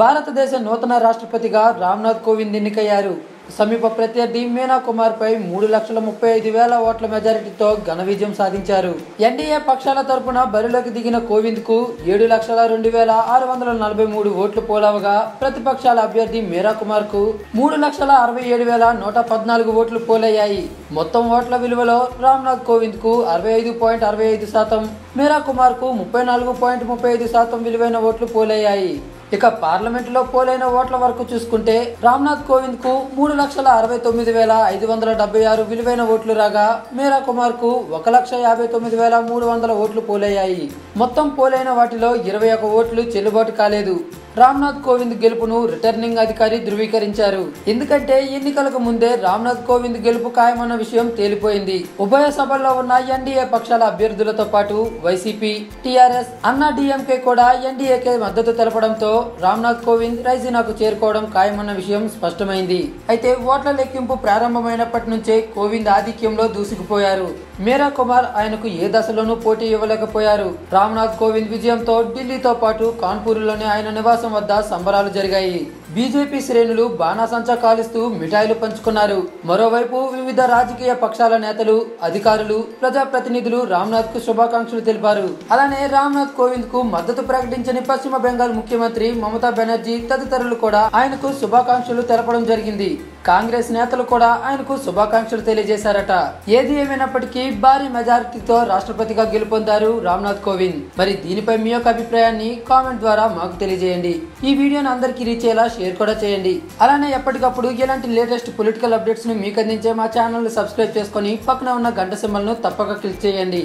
భారతదేశ నూతన రాష్ట్రపతిగా రామ్నాథ్ కోవింద్ ఎన్నికయ్యారు. సమీప ప్రత్యర్థి మీనా కుమార్ పై మూడు లక్షల ముప్పై ఐదు వేల ఓట్ల మెజారిటీతో ఘన విజయం సాధించారు. ఎన్డీఏ పక్షాల తరపున బరిలోకి దిగిన కోవింద్కు ఏడు లక్షల రెండు వేల ఆరు వందల నలభై మూడు ఓట్లు పోలవగా ప్రతిపక్షాల అభ్యర్థి మీరా కుమార్కు మూడు లక్షల అరవై ఏడు వేల నూట పద్నాలుగు ఓట్లు పోలయ్యాయి. మొత్తం ఓట్ల విలువలో రామ్నాథ్ కోవింద్కు అరవై ఐదు పాయింట్ అరవై ఐదు శాతం మీరా కుమార్కు ముప్పై నాలుగు పాయింట్ ముప్పై ఐదు శాతం విలువైన ఓట్లు పోలయ్యాయి. ఇక పార్లమెంటులో పోలైన ఓట్ల వరకు చూసుకుంటే రామ్నాథ్ కోవింద్కు మూడు లక్షల అరవై తొమ్మిది వేల ఐదు వందల డెబ్బై ఆరు విలువైన ఓట్లు రాగా మీరా కుమార్కు ఒక లక్ష యాభై తొమ్మిది వేల మూడు వందల ఓట్లు పోలయ్యాయి. మొత్తం పోలైన వాటిలో ఇరవై ఒక ఓట్లు చెల్లుబాటు కాలేదు. రామ్నాథ్ కోవింద్ గెలుపును రిటర్నింగ్ అధికారి ధృవీకరించారు. ఎందుకంటే ఎన్నికలకు ముందే రామ్నాథ్ కోవింద్ గెలుపు ఖాయమన్న విషయం తేలిపోయింది. ఉభయ సభల్లో ఉన్న ఎన్డీఏ పక్షాల అభ్యర్థులతో పాటు వైసీపీ టీఆర్ఎస్ అన్నా డిఎంకే కూడా ఎన్డీఏకే మద్దతు తెలపడంతో రామ్నాథ్ కోవింద్ రైజీనాకు చేరుకోవడం ఖాయమన్న విషయం స్పష్టమైంది. అయితే ఓట్ల లెక్కింపు ప్రారంభమైనప్పటి నుంచే కోవింద్ ఆధిక్యంలో దూసుకుపోయారు. మీరా కుమార్ ఆయనకు ఏ దశలోనూ పోటీ ఇవ్వలేకపోయారు. రామ్నాథ్ కోవింద్ విజయంతో ఢిల్లీతో పాటు కాన్పూర్లోని ఆయన నివాసం వద్ద సంబరాలు జరిగాయి. బీజేపీ శ్రేణులు బాణాసంచా కాలుస్తూ మిఠాయిలు పంచుకున్నారు. మరోవైపు వివిధ రాజకీయ పక్షాల నేతలు అధికారులు ప్రజాప్రతినిధులు రామ్నాథ్కు శుభాకాంక్షలు తెలిపారు. అలానే రామ్నాథ్ కోవింద్కు మద్దతు ప్రకటించని పశ్చిమ బెంగాల్ ముఖ్యమంత్రి మమతా బెనర్జీ తదితరులు కూడా ఆయనకు శుభాకాంక్షలు తెలపడం జరిగింది. కాంగ్రెస్ నేతలు కూడా ఆయనకు శుభాకాంక్షలు తెలియజేశారట. ఏది ఏమైనప్పటికీ భారీ మెజారిటీతో రాష్ట్రపతిగా గెలుపొందారు రామ్నాథ్ కోవింద్. మరి దీనిపై మీ యొక్క అభిప్రాయాన్ని కామెంట్ ద్వారా మాకు తెలియజేయండి. ఈ వీడియోని అందరికీ రీచ్ అయ్యేలా షేర్ కూడా చేయండి. అలానే ఎప్పటికప్పుడు ఇలాంటి లేటెస్ట్ పొలిటికల్ అప్డేట్స్ను మీకు అందించే మా ఛానల్ సబ్స్క్రైబ్ చేసుకొని పక్కన ఉన్న గంట సింబల్ను తప్పక క్లిక్ చేయండి.